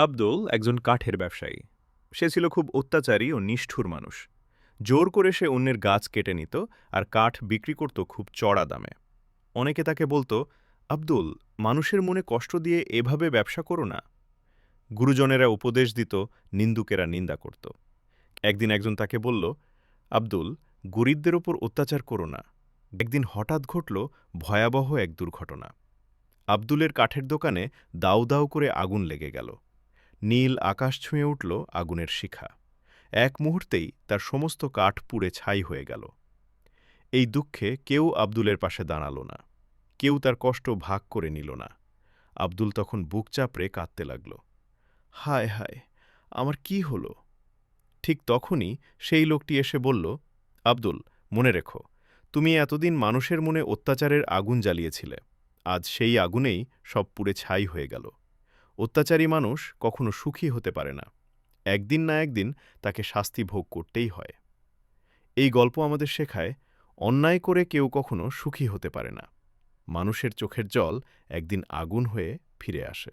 আব্দুল একজন কাঠের ব্যবসায়ী। সে ছিল খুব অত্যাচারী ও নিষ্ঠুর মানুষ। জোর করে সে অন্যের গাছ কেটে নিত আর কাঠ বিক্রি করত খুব চড়া দামে। অনেকে তাকে বলতো, আব্দুল, মানুষের মনে কষ্ট দিয়ে এভাবে ব্যবসা করো না। গুরুজনেরা উপদেশ দিত, নিন্দুকেরা নিন্দা করত। একদিন একজন তাকে বলল, আব্দুল, গরিবদের ওপর অত্যাচার করো না। একদিন হঠাৎ ঘটল ভয়াবহ এক দুর্ঘটনা। আব্দুলের কাঠের দোকানে দাউ দাউ করে আগুন লেগে গেল। নীল আকাশ ছুঁয়ে উঠল আগুনের শিখা। এক মুহূর্তেই তার সমস্ত কাঠ পুড়ে ছাই হয়ে গেল। এই দুঃখে কেউ আব্দুলের পাশে দাঁড়াল না। কেউ তার কষ্ট ভাগ করে নিল না। আব্দুল তখন বুক চাপড়ে কাঁদতে লাগল। হায় হায়, আমার কি হল? ঠিক তখনই সেই লোকটি এসে বলল, আব্দুল, মনে রেখো, তুমি এতদিন মানুষের মনে অত্যাচারের আগুন জ্বালিয়েছিলে। আজ সেই আগুনেই সব পুড়ে ছাই হয়ে গেল। অত্যাচারী মানুষ কখনো সুখী হতে পারে না। একদিন না একদিন তাকে শাস্তি ভোগ করতেই হয়। এই গল্প আমাদের শেখায়, অন্যায় করে কেউ কখনো সুখী হতে পারে না। মানুষের চোখের জল একদিন আগুন হয়ে ফিরে আসে।